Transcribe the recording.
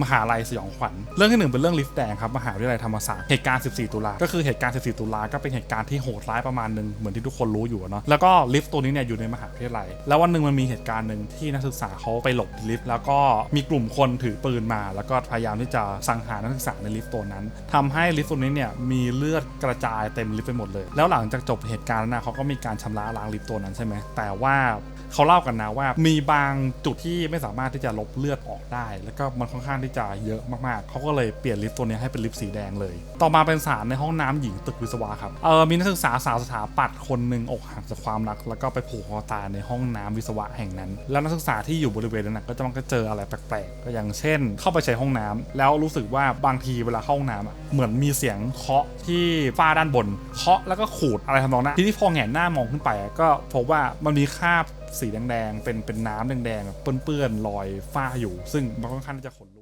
มหาลัยสยองขวัญเรื่องที่หนึ่งเป็นเรื่องลิฟต์แดงครับมหาวิทยาลัยธรรมศาสตร์เหตุการณ์ 14 ตุลา ก็คือเหตุการณ์ 14 ตุลา ก็เป็นเหตุการณ์ที่โหดร้ายประมาณหนึ่งเหมือนที่ทุกคนรู้อยู่เนาะแล้วก็ลิฟต์ตัวนี้เนี่ยอยู่ในมหาวิทยาลัย แล้ววันหนึ่งมันมีเหตุการณ์หนึ่งที่นักศึกษาเขาไปหลบลิฟต์แล้วก็มีกลุ่มคนถือปืนมา แล้วก็พยายามที่จะสังหารนักศึกษาในลิฟต์ตัวนั้นทำให้ลิฟต์ตัวนี้เนี่ยมีเลือดกระจายเต็มลิฟต์ไปหมดเลย แล้วหลังจากจบเหตุการณ์นะเขาก็มีการชำระล้างลิฟต์ตัวนั้นใช่ไหมแต่ว่า เขาเล่ากันนะว่ามีบางจุดที่ไม่สามารถที่จะลบเลือดออกได้ แล้วก็มันค่อนข้างที่จะเยอะมากๆ เขาก็เลยเปลี่ยนลิฟต์ตัวนี้ให้เป็นลิฟต์สีแดงเลย ต่อมาเป็นสารในห้องน้ำหญิงตึกวิศวะครับเออมีนักศึกษาสาวสถาปัตย์คนหนึ่งอกหักจากความรัก แล้วก็ไปผูกคอตายในห้องน้ำวิศวะแห่งนั้น แล้วนักศึกษาที่อยู่บริเวณนั้นก็จะมักจะเจออะไรแปลกๆ ก็อย่างเช่น เข้าไปใช้ห้องน้ำแล้วรู้สึกว่าบางทีเวลาเข้าห้องน้ำอะเหมือนมีเสียงเคาะที่ฝ้าด้านบนเคาะแล้วก็ขูดอะไรทำนองนั้นทีนี้พอแหงนหน้ามองขึ้นไปก็พบว่ามันมีคราบ สีแดงๆเป็นเป็นน้ำแดงๆเปื้อนๆลอยฝ้าอยู่ ซึ่งมันค่อนข้างจะขนลึก